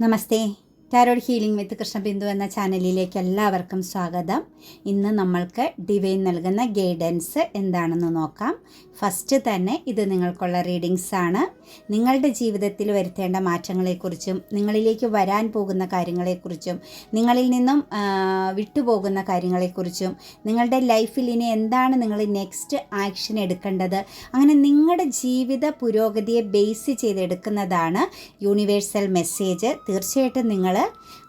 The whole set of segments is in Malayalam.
Namastê! ടാരോഡ് ഹീലിംഗ് വിത്ത് കൃഷ്ണബിന്ദു എന്ന ചാനലിലേക്ക് എല്ലാവർക്കും സ്വാഗതം. ഇന്ന് നമ്മൾക്ക് ഡിവൈൻ നൽകുന്ന ഗൈഡൻസ് എന്താണെന്ന് നോക്കാം. ഫസ്റ്റ് തന്നെ ഇത് നിങ്ങൾക്കുള്ള റീഡിങ്സ് ആണ്. നിങ്ങളുടെ ജീവിതത്തിൽ വരുത്തേണ്ട മാറ്റങ്ങളെക്കുറിച്ചും നിങ്ങളിലേക്ക് വരാൻ പോകുന്ന കാര്യങ്ങളെക്കുറിച്ചും നിങ്ങളിൽ നിന്നും വിട്ടുപോകുന്ന കാര്യങ്ങളെക്കുറിച്ചും നിങ്ങളുടെ ലൈഫിൽ ഇനി എന്താണ് നിങ്ങൾ നെക്സ്റ്റ് ആക്ഷൻ എടുക്കേണ്ടത് അങ്ങനെ നിങ്ങളുടെ ജീവിത പുരോഗതിയെ ബേസ് ചെയ്തെടുക്കുന്നതാണ് യൂണിവേഴ്സൽ മെസ്സേജ് തീർച്ചയായിട്ടും നിങ്ങൾ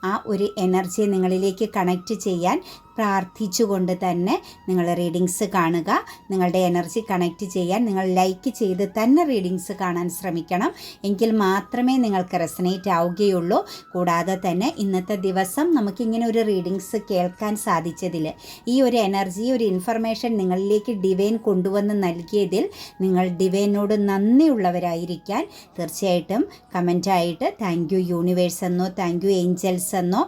ആ ഒരു എനർജി നിങ്ങളിലേക്ക് കണക്റ്റ് ചെയ്യാൻ പ്രാർത്ഥിച്ചുകൊണ്ട് തന്നെ നിങ്ങൾ റീഡിങ്സ് കാണുക. നിങ്ങളുടെ എനർജി കണക്റ്റ് ചെയ്യാൻ നിങ്ങൾ ലൈക്ക് ചെയ്ത് തന്നെ റീഡിങ്സ് കാണാൻ ശ്രമിക്കണം. എങ്കിൽ മാത്രമേ നിങ്ങൾക്ക് റെസനേറ്റ് ആവുകയുള്ളൂ. കൂടാതെ തന്നെ ഇന്നത്തെ ദിവസം നമുക്കിങ്ങനെ ഒരു റീഡിങ്സ് കേൾക്കാൻ സാധിച്ചതിൽ ഈ ഒരു എനർജി ഒരു ഇൻഫർമേഷൻ നിങ്ങളിലേക്ക് ഡിവൈൻ കൊണ്ടുവന്ന് നൽകിയതിൽ നിങ്ങൾ ഡിവൈനോട് നന്ദിയുള്ളവരായിരിക്കാൻ തീർച്ചയായിട്ടും കമന്റായിട്ട് താങ്ക് യു യൂണിവേഴ്സ് എന്നോ താങ്ക് യു ഏഞ്ചൽസ് എന്നോ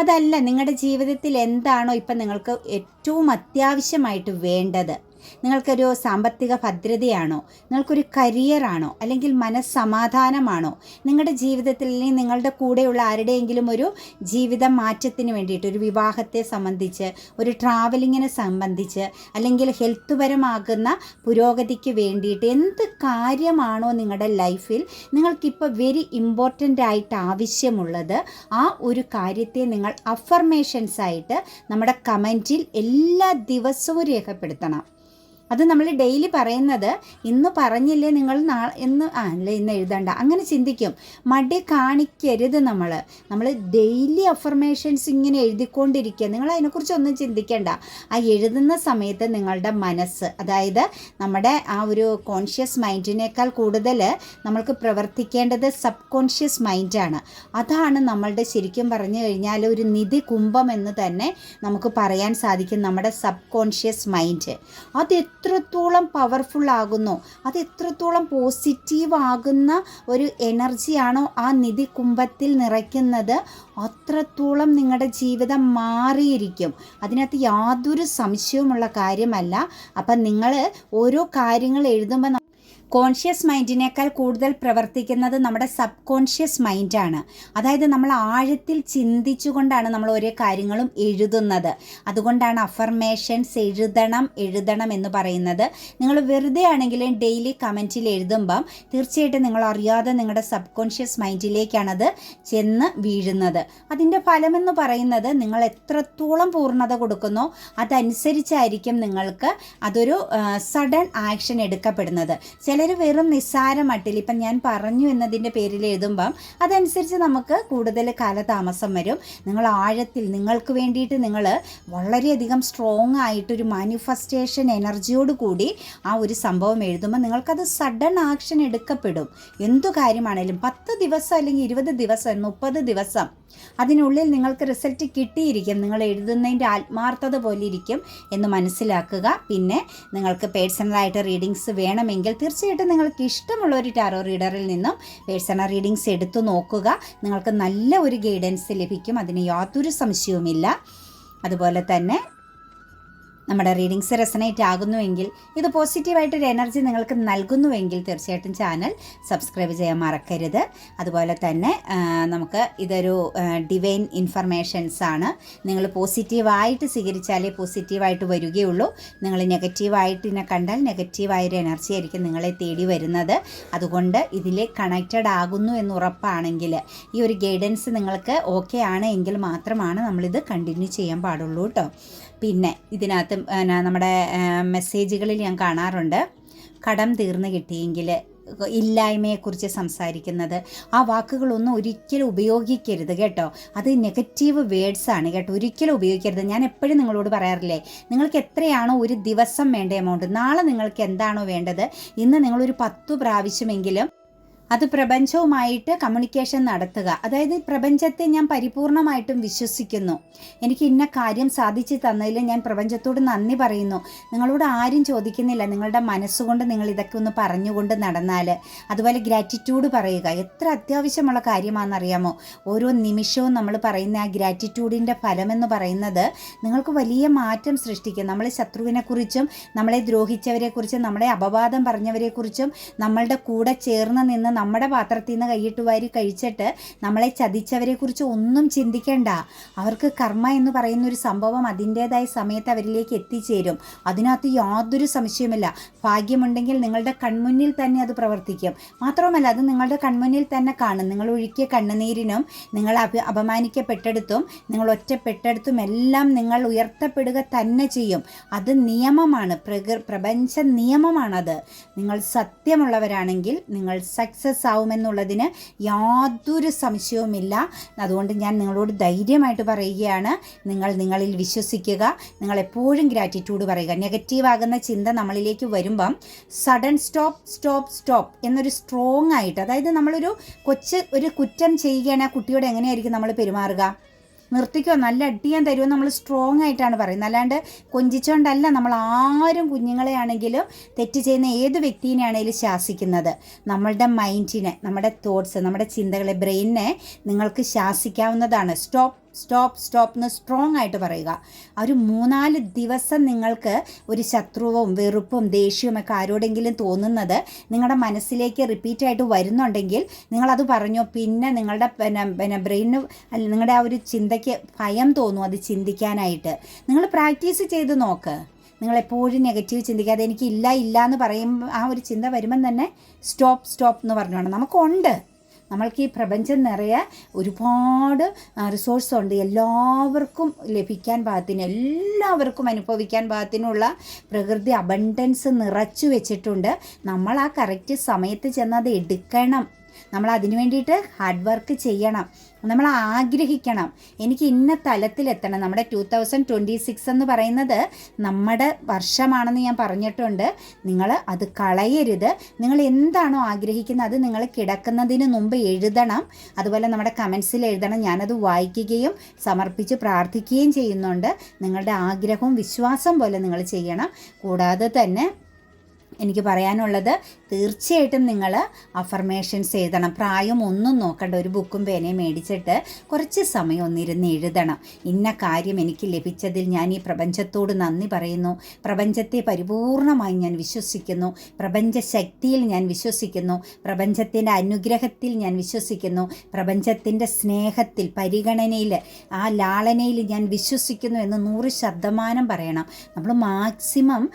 അതല്ല നിങ്ങളുടെ ജീവിതത്തിൽ എന്താണോ ഇപ്പം നിങ്ങൾക്ക് ഏറ്റവും അത്യാവശ്യമായിട്ട് വേണ്ടത്. നിങ്ങൾക്കൊരു സാമ്പത്തിക ഭദ്രതയാണോ? നിങ്ങൾക്കൊരു കരിയറാണോ? അല്ലെങ്കിൽ മനസ്സമാധാനമാണോ? നിങ്ങളുടെ ജീവിതത്തിൽ അല്ലെങ്കിൽ നിങ്ങളുടെ കൂടെയുള്ള ആരുടെയെങ്കിലും ഒരു ജീവിത മാറ്റത്തിന് വേണ്ടിയിട്ട് ഒരു വിവാഹത്തെ സംബന്ധിച്ച് ഒരു ട്രാവലിങ്ങിനെ സംബന്ധിച്ച് അല്ലെങ്കിൽ ഹെൽത്ത് പരമാകുന്ന പുരോഗതിക്ക് വേണ്ടിയിട്ട് എന്ത് കാര്യമാണോ നിങ്ങളുടെ ലൈഫിൽ നിങ്ങൾക്കിപ്പോൾ വെരി ഇമ്പോർട്ടന്റ് ആയിട്ട് ആവശ്യമുള്ളത് ആ ഒരു കാര്യത്തെ നിങ്ങൾ അഫർമേഷൻസ് ആയിട്ട് നമ്മുടെ കമന്റിൽ എല്ലാ ദിവസവും രേഖപ്പെടുത്തണം. അത് നമ്മൾ ഡെയിലി പറയുന്നത് ഇന്ന് പറഞ്ഞില്ലേ നിങ്ങൾ നാ ഇന്ന് ആ അല്ലേ ഇന്ന് എഴുതണ്ട. അങ്ങനെ ചിന്തിക്കും. മടി കാണിക്കരുത് നമ്മൾ നമ്മൾ ഡെയിലി അഫർമേഷൻസ് ഇങ്ങനെ എഴുതിക്കൊണ്ടിരിക്കുക. നിങ്ങൾ അതിനെക്കുറിച്ച് ഒന്നും ചിന്തിക്കേണ്ട. ആ എഴുതുന്ന സമയത്ത് നിങ്ങളുടെ മനസ്സ് അതായത് നമ്മുടെ ആ ഒരു കോൺഷ്യസ് മൈൻഡിനേക്കാൾ കൂടുതൽ നമ്മൾക്ക് പ്രവർത്തിക്കേണ്ടത് സബ് കോൺഷ്യസ് മൈൻഡാണ് അതാണ് നമ്മളുടെ ശരിക്കും പറഞ്ഞു കഴിഞ്ഞാൽ ഒരു നിധി കുംഭം എന്ന് തന്നെ നമുക്ക് പറയാൻ സാധിക്കും നമ്മുടെ സബ് കോൺഷ്യസ് മൈൻഡ് അത് എത്രത്തോളം പവർഫുൾ ആകുന്നു? അത് എത്രത്തോളം പോസിറ്റീവ് ആകുന്ന ഒരു എനർജിയാണോ ആ നിധി കുംഭത്തിൽ നിറയ്ക്കുന്നത്? അത്രത്തോളം നിങ്ങളുടെ ജീവിതം മാറിയിരിക്കും. അതിനകത്ത് യാതൊരു സംശയവുമുള്ള കാര്യമല്ല. അപ്പം നിങ്ങൾ ഓരോ കാര്യങ്ങൾ എഴുതുമ്പോൾ കോൺഷ്യസ് മൈൻഡിനേക്കാൾ കൂടുതൽ പ്രവർത്തിക്കുന്നത് നമ്മുടെ സബ് കോൺഷ്യസ് മൈൻഡാണ് അതായത് നമ്മൾ ആഴത്തിൽ ചിന്തിച്ചുകൊണ്ടാണ് നമ്മൾ ഓരോ കാര്യങ്ങളും എഴുതുന്നത്. അതുകൊണ്ടാണ് അഫർമേഷൻസ് എഴുതണം എഴുതണം എന്ന് പറയുന്നത്. നിങ്ങൾ വെറുതെ ആണെങ്കിലും ഡെയിലി കമന്റിൽ എഴുതുമ്പം തീർച്ചയായിട്ടും നിങ്ങൾ അറിയാതെ നിങ്ങളുടെ സബ് കോൺഷ്യസ് മൈൻഡിലേക്കാണത് ചെന്ന് വീഴുന്നത്. അതിന്റെ ഫലമെന്ന് പറയുന്നത് നിങ്ങൾ എത്രത്തോളം പൂർണത കൊടുക്കുന്നോ അതനുസരിച്ചായിരിക്കും നിങ്ങൾക്ക് അതൊരു സഡൻ ആക്ഷൻ എടുക്കപ്പെടുന്നത്. ചിലർ വെറും നിസ്സാരമട്ടിൽ ഇപ്പം ഞാൻ പറഞ്ഞു എന്നതിന്റെ പേരിൽ എഴുതുമ്പം അതനുസരിച്ച് നമുക്ക് കൂടുതൽ കാലതാമസം വരും. നിങ്ങൾ ആഴത്തിൽ നിങ്ങൾക്ക് വേണ്ടിയിട്ട് നിങ്ങൾ വളരെയധികം സ്ട്രോങ് ആയിട്ടൊരു മാനിഫെസ്റ്റേഷൻ എനർജിയോട് കൂടി ആ ഒരു സംഭവം എഴുതുമ്പോൾ നിങ്ങൾക്കത് സഡൻ ആക്ഷൻ എടുക്കപ്പെടും. എന്തു കാര്യമാണേലും പത്ത് ദിവസം അല്ലെങ്കിൽ ഇരുപത് ദിവസം മുപ്പത് ദിവസം അതിനുള്ളിൽ നിങ്ങൾക്ക് റിസൾട്ട് കിട്ടിയിരിക്കും. നിങ്ങൾ എഴുതുന്നതിന്റെ ആത്മാർത്ഥത പോലെ ഇരിക്കും എന്ന് മനസ്സിലാക്കുക. പിന്നെ നിങ്ങൾക്ക് പേഴ്സണലായിട്ട് റീഡിങ്സ് വേണമെങ്കിൽ തീർച്ചയായിട്ടും നിങ്ങൾക്ക് ഇഷ്ടമുള്ള ഒരു ടാറോ റീഡറിൽ നിന്നും പേഴ്സണൽ റീഡിങ്സ് എടുത്തു നോക്കുക. നിങ്ങൾക്ക് നല്ല ഒരു ഗൈഡൻസ് ലഭിക്കും. അതിന് യാതൊരു സംശയവുമില്ല. അതുപോലെ തന്നെ നമ്മുടെ റീഡിങ്സ് റെസനേറ്റ് ആകുന്നുവെങ്കിൽ ഇത് പോസിറ്റീവായിട്ടൊരു എനർജി നിങ്ങൾക്ക് നൽകുന്നുവെങ്കിൽ തീർച്ചയായിട്ടും ചാനൽ സബ്സ്ക്രൈബ് ചെയ്യാൻ മറക്കരുത്. അതുപോലെ തന്നെ നമുക്ക് ഇതൊരു ഡിവൈൻ ഇൻഫർമേഷൻസ് ആണ്. നിങ്ങൾ പോസിറ്റീവായിട്ട് സ്വീകരിച്ചാലേ പോസിറ്റീവായിട്ട് വരികയുള്ളൂ. നിങ്ങൾ നെഗറ്റീവായിട്ട് ഇതിനെ കണ്ടാൽ നെഗറ്റീവായൊരു എനർജി ആയിരിക്കും നിങ്ങളെ തേടി വരുന്നത്. അതുകൊണ്ട് ഇതിൽ കണക്റ്റഡ് ആകുന്നു എന്ന് ഉറപ്പാണെങ്കിൽ ഈ ഒരു ഗൈഡൻസ് നിങ്ങൾക്ക് ഓക്കെ ആണ് എങ്കിൽ മാത്രമാണ് നമ്മളിത് കണ്ടിന്യൂ ചെയ്യാൻ പാടുള്ളൂ കേട്ടോ പിന്നെ ഇതിനകത്ത് നമ്മുടെ മെസ്സേജുകളിൽ ഞാൻ കാണാറുണ്ട്. കടം തീർന്നു കിട്ടിയെങ്കിൽ ഇല്ലായ്മയെക്കുറിച്ച് സംസാരിക്കുന്നത്. ആ വാക്കുകളൊന്നും ഒരിക്കലും ഉപയോഗിക്കരുത് കേട്ടോ. അത് നെഗറ്റീവ് വേർഡ്സ് ആണ് കേട്ടോ. ഒരിക്കലും ഉപയോഗിക്കരുത്. ഞാൻ എപ്പോഴും നിങ്ങളോട് പറയാറില്ലേ നിങ്ങൾക്ക് എത്രയാണോ ഒരു ദിവസം വേണ്ട എമൗണ്ട് നാളെ നിങ്ങൾക്ക് എന്താണോ വേണ്ടത്? ഇന്ന് നിങ്ങളൊരു പത്തു പ്രാവശ്യമെങ്കിലും അത് പ്രപഞ്ചവുമായിട്ട് കമ്മ്യൂണിക്കേഷൻ നടത്തുക. അതായത് പ്രപഞ്ചത്തെ ഞാൻ പരിപൂർണമായിട്ടും വിശ്വസിക്കുന്നു. എനിക്ക് ഇന്ന കാര്യം സാധിച്ചു തന്നതിൽ ഞാൻ പ്രപഞ്ചത്തോട് നന്ദി പറയുന്നു. നിങ്ങളോട് ആരും ചോദിക്കുന്നില്ല നിങ്ങളുടെ മനസ്സുകൊണ്ട് നിങ്ങൾ ഇതൊക്കെ ഒന്ന് പറഞ്ഞുകൊണ്ട് നടന്നാൽ. അതുപോലെ ഗ്രാറ്റിറ്റ്യൂഡ് പറയുക. എത്ര അത്യാവശ്യമുള്ള കാര്യമാണെന്നറിയാമോ? ഓരോ നിമിഷവും നമ്മൾ പറയുന്ന ആ ഗ്രാറ്റിറ്റ്യൂഡിന്റെ ഫലമെന്ന് പറയുന്നത് നിങ്ങൾക്ക് വലിയ മാറ്റം സൃഷ്ടിക്കും. നമ്മൾ ശത്രുവിനെക്കുറിച്ചും നമ്മളെ ദ്രോഹിച്ചവരെക്കുറിച്ചും നമ്മളെ അപവാദം പറഞ്ഞവരെക്കുറിച്ചും നമ്മളുടെ കൂടെ ചേർന്ന് നിന്ന് നമ്മുടെ പാത്രത്തിൽ നിന്ന് കൈയിട്ട് വാരി കഴിച്ചിട്ട് നമ്മളെ ചതിച്ചവരെ കുറിച്ച് ഒന്നും ചിന്തിക്കേണ്ട. അവർക്ക് കർമ്മ എന്ന് പറയുന്ന ഒരു സംഭവം അതിന്റേതായ സമയത്ത് അവരിലേക്ക് എത്തിച്ചേരും. അതിനകത്ത് യാതൊരു സംശയമില്ല ഭാഗ്യമുണ്ടെങ്കിൽ നിങ്ങളുടെ കൺമുന്നിൽ തന്നെ അത് പ്രവർത്തിക്കും. മാത്രവുമല്ല അത് നിങ്ങളുടെ കൺമുന്നിൽ തന്നെ കാണും. നിങ്ങൾ ഒഴുക്കിയ കണ്ണുനീരിനും നിങ്ങൾ അഭി അപമാനിക്കപ്പെട്ടെടുത്തും നിങ്ങൾ ഒറ്റപ്പെട്ടെടുത്തും എല്ലാം നിങ്ങൾ ഉയർത്തപ്പെടുക തന്നെ ചെയ്യും. അത് നിയമമാണ്. പ്രകൃ പ്രപഞ്ച നിയമമാണത്. നിങ്ങൾ സത്യമുള്ളവരാണെങ്കിൽ നിങ്ങൾ സക്സസ് ആവുമെന്നുള്ളതിന് യാതൊരു സംശയവുമില്ല. അതുകൊണ്ട് ഞാൻ നിങ്ങളോട് ധൈര്യമായിട്ട് പറയുകയാണ്. നിങ്ങൾ നിങ്ങളിൽ വിശ്വസിക്കുക. നിങ്ങൾ എപ്പോഴും ഗ്രാറ്റിറ്റ്യൂഡ് പറയുക. നെഗറ്റീവ് ആകുന്ന ചിന്ത നമ്മളിലേക്ക് വരുമ്പം സഡൻ സ്റ്റോപ്പ് സ്റ്റോപ്പ് സ്റ്റോപ്പ് എന്നൊരു സ്ട്രോങ് ആയിട്ട് അതായത് നമ്മളൊരു കൊച്ച് ഒരു കുറ്റം ചെയ്യുകയാണ് ആ കുട്ടിയോട് എങ്ങനെയായിരിക്കും നമ്മൾ പെരുമാറുക? നിർത്തിക്കോ? നല്ല അടിയാൻ തരുമോ നമ്മൾ സ്ട്രോങ് ആയിട്ടാണ് പറയുന്നത്. അല്ലാണ്ട് കൊഞ്ചിച്ചുകൊണ്ടല്ല നമ്മൾ ആരും കുഞ്ഞുങ്ങളെ ആണെങ്കിലും തെറ്റ് ചെയ്യുന്ന ഏത് വ്യക്തിയെയാണെങ്കിലും ശാസിക്കുന്നത്. നമ്മളുടെ മൈൻഡിനെ നമ്മുടെ തോട്ട്സ് നമ്മുടെ ചിന്തകളെ ബ്രെയിനിനെ നിങ്ങൾക്ക് ശാസിക്കാവുന്നതാണ്. സ്റ്റോപ്പ് സ്റ്റോപ്പ് സ്റ്റോപ്പ് എന്ന് സ്ട്രോങ് ആയിട്ട് പറയുക. ഒരു മൂന്നാൽ ദിവസം നിങ്ങൾക്ക് ഒരു ശത്രുവും വെറുപ്പും ദേഷ്യവും ഒക്കെ ആരോടെങ്കിലും തോന്നുന്നത് നിങ്ങളുടെ മനസ്സിലേക്ക് റിപ്പീറ്റ് ആയിട്ട് വരുന്നുണ്ടെങ്കിൽ നിങ്ങളത് പറഞ്ഞു. പിന്നെ നിങ്ങളുടെ പിന്നെ പിന്നെ ബ്രെയിനിന് നിങ്ങളുടെ ആ ഒരു ചിന്തയ്ക്ക് ഭയം തോന്നും അത് ചിന്തിക്കാനായിട്ട്. നിങ്ങൾ പ്രാക്ടീസ് ചെയ്ത് നോക്ക്. നിങ്ങളെപ്പോഴും നെഗറ്റീവ് ചിന്തിക്കാതെ എനിക്ക് ഇല്ല ഇല്ല എന്ന് പറയുമ്പോൾ ആ ഒരു ചിന്ത വരുമ്പം തന്നെ സ്റ്റോപ്പ് സ്റ്റോപ്പ് എന്ന് പറഞ്ഞോണം. നമുക്കുണ്ട്. നമ്മൾക്ക് ഈ പ്രപഞ്ചം നിറയെ ഒരുപാട് റിസോഴ്സ് ഉണ്ട്. എല്ലാവർക്കും ലഭിക്കാൻ പാകത്തിന് എല്ലാവർക്കും അനുഭവിക്കാൻ പാകത്തിനുള്ള പ്രകൃതി അബണ്ടൻസ് നിറച്ചു വെച്ചിട്ടുണ്ട്. നമ്മൾ ആ കറക്റ്റ് സമയത്ത് ചെന്ന് അത് എടുക്കണം. നമ്മൾ അതിനു വേണ്ടിയിട്ട് ഹാർഡ് വർക്ക് ചെയ്യണം. നമ്മൾ ആഗ്രഹിക്കണം എനിക്ക് ഇന്ന തലത്തിലെത്തണം. നമ്മുടെ ടു തൗസൻഡ് ട്വന്റി സിക്സ് എന്ന് പറയുന്നത് നമ്മുടെ വർഷമാണെന്ന് ഞാൻ പറഞ്ഞിട്ടുണ്ട്. നിങ്ങൾ അത് കളയരുത്. നിങ്ങൾ എന്താണോ ആഗ്രഹിക്കുന്നത് അത് നിങ്ങൾ കിടക്കുന്നതിന് മുമ്പ് എഴുതണം. അതുപോലെ നമ്മുടെ കമൻസിൽ എഴുതണം. ഞാനത് വായിക്കുകയും സമർപ്പിച്ച് പ്രാർത്ഥിക്കുകയും ചെയ്യുന്നുണ്ട്. നിങ്ങളുടെ ആഗ്രഹവും വിശ്വാസം പോലെ നിങ്ങൾ ചെയ്യണം. കൂടാതെ തന്നെ എനിക്ക് പറയാനുള്ളത് തീർച്ചയായിട്ടും നിങ്ങൾ അഫർമേഷൻസ് എഴുതണം. പ്രായം ഒന്നും നോക്കണ്ട. ഒരു ബുക്കും പേനയും മേടിച്ചിട്ട് കുറച്ച് സമയം ഒന്നിരുന്ന് എഴുതണം. ഇന്ന കാര്യം എനിക്ക് ലഭിച്ചതിൽ ഞാൻ ഈ പ്രപഞ്ചത്തോട് നന്ദി പറയുന്നു. പ്രപഞ്ചത്തെ പരിപൂർണമായി ഞാൻ വിശ്വസിക്കുന്നു. പ്രപഞ്ച ശക്തിയിൽ ഞാൻ വിശ്വസിക്കുന്നു. പ്രപഞ്ചത്തിന്റെ അനുഗ്രഹത്തിൽ ഞാൻ വിശ്വസിക്കുന്നു. പ്രപഞ്ചത്തിന്റെ സ്നേഹത്തിൽ പരിഗണനയിൽ ആ ലാളനയിൽ ഞാൻ വിശ്വസിക്കുന്നു എന്ന് നൂറ് ശതമാനം പറയണം. നമ്മൾ മാക്സിമം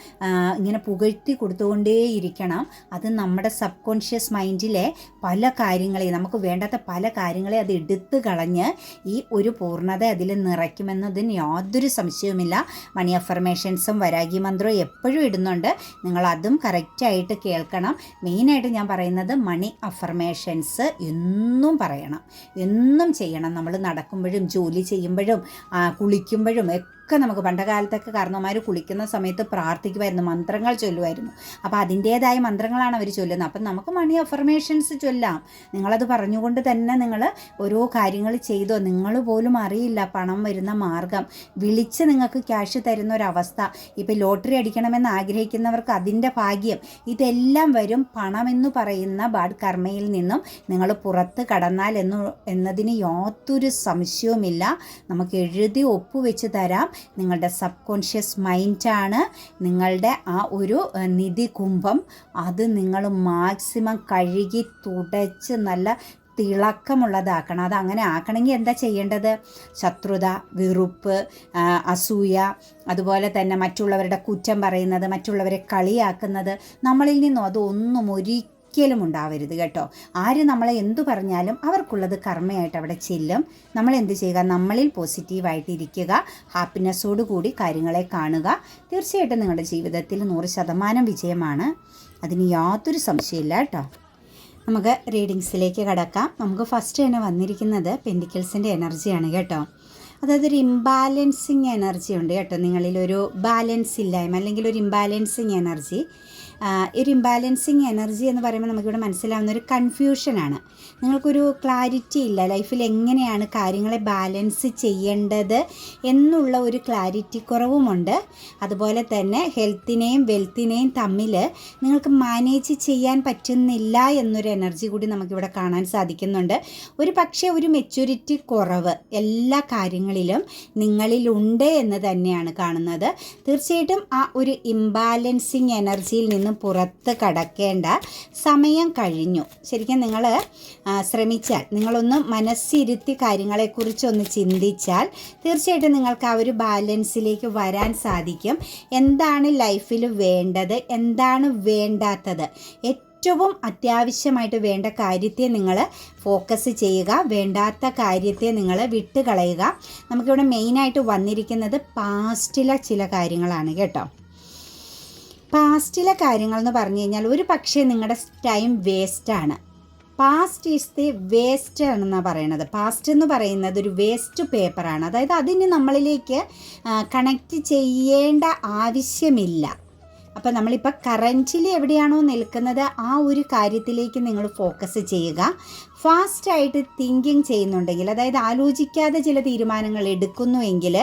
ഇങ്ങനെ പുകഴ്ത്തി കൊടുത്തുകൊണ്ടേയിരിക്കണം അത് നമ്മുടെ സബ് കോൺഷ്യസ് മൈൻഡിലെ പല കാര്യങ്ങളെ നമുക്ക് വേണ്ടാത്ത പല കാര്യങ്ങളെ അത് എടുത്തു കളഞ്ഞ് ഈ ഒരു പൂർണത അതിൽ നിറയ്ക്കുമെന്നതിന് യാതൊരു സംശയവുമില്ല. മണി അഫർമേഷൻസും വരാഗി മന്ത്രവും എപ്പോഴും ഇടുന്നുണ്ട്. നിങ്ങൾ അതും കറക്റ്റായിട്ട് കേൾക്കണം. മെയിനായിട്ട് ഞാൻ പറയുന്നത് മണി അഫർമേഷൻസ് എന്നും പറയണം. എന്നും ചെയ്യണം. നമ്മൾ നടക്കുമ്പോഴും ജോലി ചെയ്യുമ്പോഴും കുളിക്കുമ്പോഴും ഒക്കെ നമുക്ക് പണ്ടകാലത്തൊക്കെ കാരണവന്മാർ കുളിക്കുന്ന സമയത്ത് പ്രാർത്ഥിക്കുമായിരുന്നു മന്ത്രങ്ങൾ ചൊല്ലുമായിരുന്നു അപ്പോൾ അതിന്റേതായ മന്ത്രങ്ങളാണ് അവർ ചൊല്ലുന്നത്. അപ്പം നമുക്ക് മണി അഫർമേഷൻസ് ചൊല്ലാം. നിങ്ങളത് പറഞ്ഞുകൊണ്ട് തന്നെ നിങ്ങൾ ഓരോ കാര്യങ്ങൾ ചെയ്തോ നിങ്ങൾ പോലും അറിയില്ല പണം വരുന്ന മാർഗം. വിളിച്ച് നിങ്ങൾക്ക് ക്യാഷ് തരുന്ന ഒരവസ്ഥ ഇപ്പോൾ ലോട്ടറി അടിക്കണമെന്ന് ആഗ്രഹിക്കുന്നവർക്ക് അതിന്റെ ഭാഗ്യം. ഇതെല്ലാം വരും പണമെന്ന് പറയുന്ന ബാഡ് കർമ്മയിൽ നിന്നും നിങ്ങൾ പുറത്ത് കടന്നാൽ എന്നു എന്നതിന് യാതൊരു സംശയവുമില്ല. നമുക്ക് എഴുതി ഒപ്പുവെച്ച് തരാം. നിങ്ങളുടെ സബ് കോൺഷ്യസ് മൈൻഡാണ്. നിങ്ങളുടെ ആ ഒരു നിധി കുംഭം അത് നിങ്ങൾ മാക്സിമം കഴുകി തുടച്ച് നല്ല തിളക്കമുള്ളതാക്കണം. അത് അങ്ങനെ ആക്കണമെങ്കിൽ എന്താ ചെയ്യേണ്ടത്? ശത്രുത വെറുപ്പ് അസൂയ അതുപോലെ തന്നെ മറ്റുള്ളവരുടെ കുറ്റം പറയുന്നത് മറ്റുള്ളവരെ കളിയാക്കുന്നത്. നമ്മളിൽ നിന്നും അതൊന്നും ഒരിക്കലും ഒരിക്കലും ഉണ്ടാവരുത് കേട്ടോ. ആര് നമ്മളെ എന്തു പറഞ്ഞാലും അവർക്കുള്ളത് കർമ്മയായിട്ട് അവിടെ ചെല്ലും. നമ്മൾ എന്ത് ചെയ്യുക? നമ്മളിൽ പോസിറ്റീവായിട്ട് ഇരിക്കുക കൂടി കാര്യങ്ങളെ കാണുക. തീർച്ചയായിട്ടും നിങ്ങളുടെ ജീവിതത്തിൽ നൂറ് ശതമാനം വിജയമാണ്. അതിന് യാതൊരു സംശയമില്ല കേട്ടോ. നമുക്ക് റീഡിങ്സിലേക്ക് കടക്കാം. നമുക്ക് ഫസ്റ്റ് തന്നെ വന്നിരിക്കുന്നത് പെൻഡിക്കിൾസിന്റെ എനർജിയാണ് കേട്ടോ. അതായത് ഒരു ഇംബാലൻസിങ് എനർജി ഉണ്ട് കേട്ടോ. നിങ്ങളിലൊരു ബാലൻസ് ഇല്ലായ്മ അല്ലെങ്കിൽ ഒരു ഇംബാലൻസിങ് എനർജി ഒരു ഇംബാലൻസിങ് എനർജി എന്ന് പറയുമ്പോൾ നമുക്കിവിടെ മനസ്സിലാവുന്ന ഒരു കൺഫ്യൂഷനാണ് നിങ്ങൾക്കൊരു ക്ലാരിറ്റി ഇല്ല. ലൈഫിൽ എങ്ങനെയാണ് കാര്യങ്ങളെ ബാലൻസ് ചെയ്യേണ്ടത് എന്നുള്ള ഒരു ക്ലാരിറ്റി കുറവുമുണ്ട്. അതുപോലെ തന്നെ ഹെൽത്തിനെയും വെൽത്തിനെയും തമ്മിൽ നിങ്ങൾക്ക് മാനേജ് ചെയ്യാൻ പറ്റുന്നില്ല എന്നൊരു എനർജി കൂടി നമുക്കിവിടെ കാണാൻ സാധിക്കുന്നുണ്ട്. ഒരു പക്ഷേ ഒരു മെച്യൂരിറ്റി കുറവ് എല്ലാ കാര്യങ്ങളിലും നിങ്ങളിലുണ്ട് എന്ന് തന്നെയാണ് കാണുന്നത്. തീർച്ചയായിട്ടും ആ ഒരു ഇംബാലൻസിങ് എനർജിയിൽ നിന്ന് പുറത്ത് കടക്കേണ്ട സമയം കഴിഞ്ഞു. ശരിക്കും നിങ്ങൾ ശ്രമിച്ചാൽ നിങ്ങളൊന്ന് മനസ്സിരുത്തി കാര്യങ്ങളെക്കുറിച്ചൊന്ന് ചിന്തിച്ചാൽ തീർച്ചയായിട്ടും നിങ്ങൾക്ക് ആ ഒരു ബാലൻസിലേക്ക് വരാൻ സാധിക്കും. എന്താണ് ലൈഫിൽ വേണ്ടത്? എന്താണ് വേണ്ടാത്തത്? ഏറ്റവും അത്യാവശ്യമായിട്ട് വേണ്ട കാര്യത്തെ നിങ്ങൾ ഫോക്കസ് ചെയ്യുക. വേണ്ടാത്ത കാര്യത്തെ നിങ്ങൾ വിട്ടുകളയുക. നമുക്കിവിടെ മെയിനായിട്ട് വന്നിരിക്കുന്നത് പാസ്റ്റിലെ ചില കാര്യങ്ങളാണ് കേട്ടോ. പാസ്റ്റിലെ കാര്യങ്ങൾ എന്ന് പറഞ്ഞു കഴിഞ്ഞാൽ ഒരു പക്ഷേ നിങ്ങളുടെ ടൈം വേസ്റ്റാണ്. പാസ്റ്റ് ഈസ് ദി വേസ്റ്റ് ആണെന്നാണ് പറയണത്. പാസ്റ്റ് എന്ന് പറയുന്നത് ഒരു വേസ്റ്റ് പേപ്പറാണ്. അതായത് അതിന് നമ്മളിലേക്ക് കണക്റ്റ് ചെയ്യേണ്ട ആവശ്യമില്ല. അപ്പോൾ നമ്മളിപ്പോൾ കറന്റിൽ എവിടെയാണോ നിൽക്കുന്നത് ആ ഒരു കാര്യത്തിലേക്ക് നിങ്ങൾ ഫോക്കസ് ചെയ്യുക. ഫാസ്റ്റായിട്ട് തിങ്കിങ് ചെയ്യുന്നുണ്ടെങ്കിൽ അതായത് ആലോചിക്കാതെ ചില തീരുമാനങ്ങൾ എടുക്കുന്നു എങ്കിൽ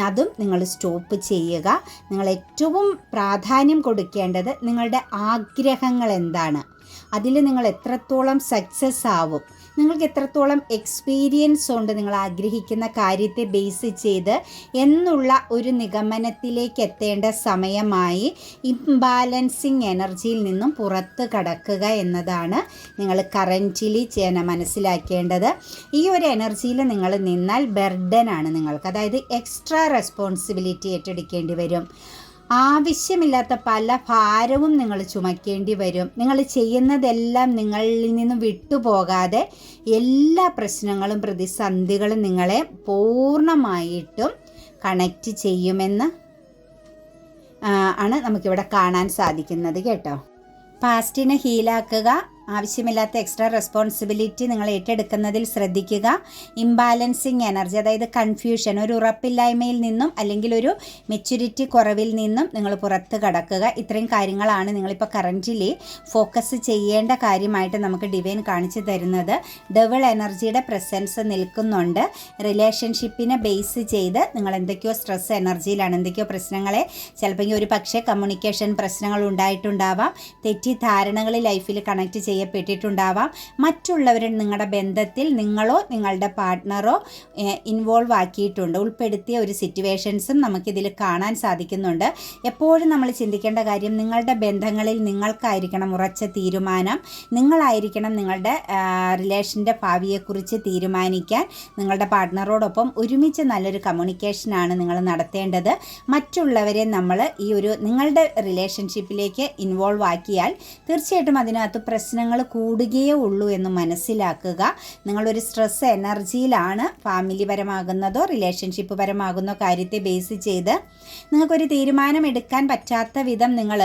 അതും നിങ്ങൾ സ്റ്റോപ്പ് ചെയ്യുക. നിങ്ങൾ ഏറ്റവും പ്രാധാന്യം കൊടുക്കേണ്ടത് നിങ്ങളുടെ ആഗ്രഹങ്ങൾ എന്താണ്? അതിൽ നിങ്ങൾ എത്രത്തോളം സക്സസ് ആവും? നിങ്ങൾക്ക് എത്രത്തോളം എക്സ്പീരിയൻസ് ഉണ്ട് നിങ്ങൾ ആഗ്രഹിക്കുന്ന കാര്യത്തെ ബേസ് ചെയ്ത് എന്നുള്ള ഒരു നിഗമനത്തിലേക്ക് എത്തേണ്ട സമയമായി ഇംബാലൻസിങ് എനർജിയിൽ നിന്നും പുറത്ത് കടക്കുക എന്നതാണ് നിങ്ങൾ കറന്റിലി മനസ്സിലാക്കേണ്ടത്. ഈ ഒരു എനർജിയിൽ നിങ്ങൾ നിന്നാൽ ബെർഡനാണ് നിങ്ങൾക്ക്. അതായത് എക്സ്ട്രാ റെസ്പോൺസിബിലിറ്റി ഏറ്റെടുക്കേണ്ടി വരും. ആവശ്യമില്ലാത്ത പല ഭാരവും നിങ്ങൾ ചുമക്കേണ്ടി വരും. നിങ്ങൾ ചെയ്യുന്നതെല്ലാം നിങ്ങളിൽ നിന്നും വിട്ടുപോകാതെ എല്ലാ പ്രശ്നങ്ങളും പ്രതിസന്ധികളും നിങ്ങളെ പൂർണമായിട്ടും കണക്റ്റ് ചെയ്യുമെന്ന് ആണ് നമുക്കിവിടെ കാണാൻ സാധിക്കുന്നത് കേട്ടോ. പാസ്റ്റിനെ ഹീലാക്കുക ആവശ്യമില്ലാത്ത എക്സ്ട്രാ റെസ്പോൺസിബിലിറ്റി നിങ്ങൾ ഏറ്റെടുക്കുന്നതിൽ ശ്രദ്ധിക്കുക. ഇംബാലൻസിങ് എനർജി അതായത് കൺഫ്യൂഷൻ ഒരു ഉറപ്പില്ലായ്മയിൽ നിന്നും അല്ലെങ്കിൽ ഒരു മെച്യൂരിറ്റി കുറവിൽ നിന്നും നിങ്ങൾ പുറത്ത് കടക്കുക. ഇത്രയും കാര്യങ്ങളാണ് നിങ്ങളിപ്പോൾ കറന്റിലി ഫോക്കസ് ചെയ്യേണ്ട കാര്യമായിട്ട് നമുക്ക് ഡിവൈൻ കാണിച്ചു തരുന്നത്. ഡബിൾ എനർജിയുടെ പ്രസൻസ് നിൽക്കുന്നുണ്ട്. റിലേഷൻഷിപ്പിനെ ബേസ് ചെയ്ത് നിങ്ങൾ എന്തൊക്കെയോ സ്ട്രെസ് എനർജിയിലാണ് എന്തൊക്കെയോ പ്രശ്നങ്ങളെ ചിലപ്പോൾ ഒരു പക്ഷേ കമ്മ്യൂണിക്കേഷൻ പ്രശ്നങ്ങൾ ഉണ്ടായിട്ടുണ്ടാവാം. തെറ്റിദ്ധാരണകൾ ലൈഫിൽ കണക്ട് ചെയ്യപ്പെട്ടിട്ടുണ്ടാവാം. മറ്റുള്ളവരെ നിങ്ങളുടെ ബന്ധത്തിൽ നിങ്ങളോ നിങ്ങളുടെ പാർട്ട്ണറോ ഇൻവോൾവ് ആക്കിയിട്ടുണ്ട്. ഉൾപ്പെടുത്തിയ ഒരു സിറ്റുവേഷൻസും നമുക്കിതിൽ കാണാൻ സാധിക്കുന്നുണ്ട്. എപ്പോഴും നമ്മൾ ചിന്തിക്കേണ്ട കാര്യം നിങ്ങളുടെ ബന്ധങ്ങളിൽ നിങ്ങൾക്കായിരിക്കണം ഉറച്ച തീരുമാനം. നിങ്ങളായിരിക്കണം നിങ്ങളുടെ റിലേഷന്റെ ഭാവിയെക്കുറിച്ച് തീരുമാനിക്കാൻ നിങ്ങളുടെ പാർട്ട്ണറോടൊപ്പം ഒരുമിച്ച് നല്ലൊരു കമ്മ്യൂണിക്കേഷനാണ് നിങ്ങൾ നടത്തേണ്ടത്. മറ്റുള്ളവരെ നമ്മൾ ഈ ഒരു നിങ്ങളുടെ റിലേഷൻഷിപ്പിലേക്ക് ഇൻവോൾവ് ആക്കിയാൽ തീർച്ചയായിട്ടും അതിനകത്ത് പ്രശ്നം പ്രശ്നങ്ങൾ കൂടുകയേ ഉള്ളൂ എന്ന് മനസ്സിലാക്കുക. നിങ്ങളൊരു സ്ട്രെസ് എനർജിയിലാണ് ഫാമിലി പരമാകുന്നതോ റിലേഷൻഷിപ്പ് പരമാകുന്നോ കാര്യത്തെ ബേസ് ചെയ്ത് നിങ്ങൾക്കൊരു തീരുമാനം എടുക്കാൻ പറ്റാത്ത വിധം നിങ്ങൾ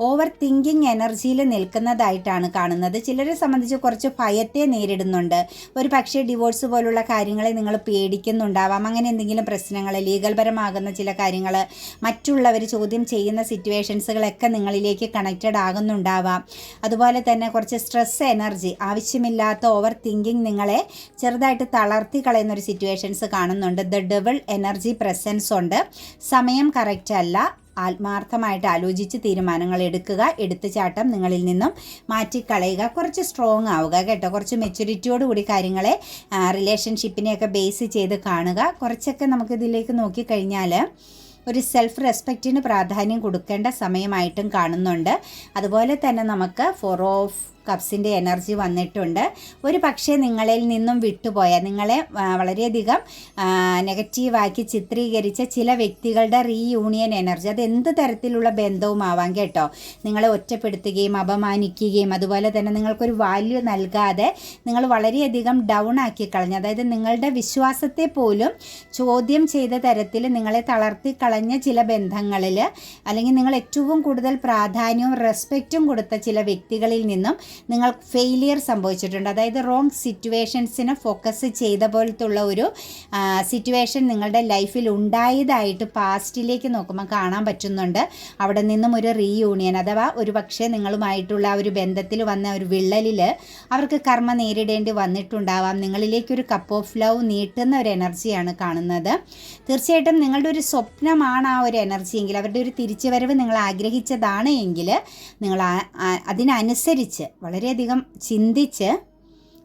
ഓവർ തിങ്കിങ് എനർജിയിൽ നിൽക്കുന്നതായിട്ടാണ് കാണുന്നത്. ചിലരെ സംബന്ധിച്ച് കുറച്ച് ഭയത്തെ നേരിടുന്നുണ്ട്. ഒരു പക്ഷേ ഡിവോഴ്സ് പോലുള്ള കാര്യങ്ങളെ നിങ്ങൾ പേടിക്കുന്നുണ്ടാവാം. അങ്ങനെ എന്തെങ്കിലും പ്രശ്നങ്ങൾ ലീഗൽ പരമാകുന്ന ചില കാര്യങ്ങൾ മറ്റുള്ളവർ ചോദ്യം ചെയ്യുന്ന സിറ്റുവേഷൻസുകളൊക്കെ നിങ്ങളിലേക്ക് കണക്റ്റഡ് ആകുന്നുണ്ടാവാം. അതുപോലെ തന്നെ കുറച്ച് സ്ട്രെസ് എനർജി ആവശ്യമില്ലാത്ത ഓവർ തിങ്കിങ് നിങ്ങളെ ചെറുതായിട്ട് തളർത്തി കളയുന്ന ഒരു സിറ്റുവേഷൻസ് കാണുന്നുണ്ട്. ദ ഡബിൾ എനർജി പ്രസൻസ് ഉണ്ട്. സമയം കറക്റ്റ് അല്ല. ആത്മാർത്ഥമായിട്ട് ആലോചിച്ച് തീരുമാനങ്ങൾ എടുക്കുക എടുത്തുചാട്ടം നിങ്ങളിൽ നിന്നും മാറ്റിക്കളയുക കുറച്ച് സ്ട്രോങ് ആവുക കേട്ടോ. കുറച്ച് മെച്യൂരിറ്റിയോട് കൂടി കാര്യങ്ങളെ റിലേഷൻഷിപ്പിനെയൊക്കെ ബേസ് ചെയ്ത് കാണുക. കുറച്ചൊക്കെ നമുക്കിതിലേക്ക് നോക്കിക്കഴിഞ്ഞാൽ ഒരു സെൽഫ് റെസ്പെക്റ്റിന് പ്രാധാന്യം കൊടുക്കേണ്ട സമയമായിട്ടും കാണുന്നുണ്ട്. അതുപോലെ തന്നെ നമുക്ക് ഫോർ ഓഫ് കപ്സിന്റെ എനർജി വന്നിട്ടുണ്ട്. ഒരു പക്ഷേ നിങ്ങളിൽ നിന്നും വിട്ടുപോയ നിങ്ങളെ വളരെയധികം നെഗറ്റീവാക്കി ചിത്രീകരിച്ച ചില വ്യക്തികളുടെ റീയൂണിയൻ എനർജി അത് എന്ത് തരത്തിലുള്ള ബന്ധവുമാവാം കേട്ടോ? നിങ്ങളെ ഒറ്റപ്പെടുത്തുകയും അപമാനിക്കുകയും അതുപോലെ തന്നെ നിങ്ങൾക്കൊരു വാല്യൂ നൽകാതെ നിങ്ങൾ വളരെയധികം ഡൗൺ ആക്കി കളഞ്ഞു അതായത് നിങ്ങളുടെ വിശ്വാസത്തെ പോലും ചോദ്യം ചെയ്ത തരത്തിൽ നിങ്ങളെ തളർത്തി കളഞ്ഞ ചില ബന്ധങ്ങളിൽ അല്ലെങ്കിൽ നിങ്ങൾ ഏറ്റവും കൂടുതൽ പ്രാധാന്യവും റെസ്പെക്റ്റും കൊടുത്ത ചില വ്യക്തികളിൽ നിന്നും നിങ്ങൾ ഫെയിലിയർ സംഭവിച്ചിട്ടുണ്ട്. അതായത് റോങ് സിറ്റുവേഷൻസിനെ ഫോക്കസ് ചെയ്ത പോലത്തുള്ള ഒരു സിറ്റുവേഷൻ നിങ്ങളുടെ ലൈഫിൽ ഉണ്ടായതായിട്ട് പാസ്റ്റിലേക്ക് നോക്കുമ്പോൾ കാണാൻ പറ്റുന്നുണ്ട്. അവിടെ നിന്നും ഒരു റീയൂണിയൻ അഥവാ ഒരു പക്ഷേ നിങ്ങളുമായിട്ടുള്ള ഒരു ബന്ധത്തിൽ വന്ന ഒരു വിള്ളലിൽ അവർക്ക് കർമ്മ നേരിടേണ്ടി വന്നിട്ടുണ്ടാവാം. നിങ്ങളിലേക്കൊരു കപ്പ് ഓഫ് ലവ് നീട്ടുന്ന ഒരു എനർജിയാണ് കാണുന്നത്. തീർച്ചയായിട്ടും നിങ്ങളുടെ ഒരു സ്വപ്നമാണ് ആ ഒരു എനർജി എങ്കിൽ അവരുടെ ഒരു തിരിച്ചുവരവ് നിങ്ങൾ ആഗ്രഹിച്ചതാണ് എങ്കിൽ നിങ്ങൾ അതിനനുസരിച്ച് വളരെയധികം ചിന്തിച്ച്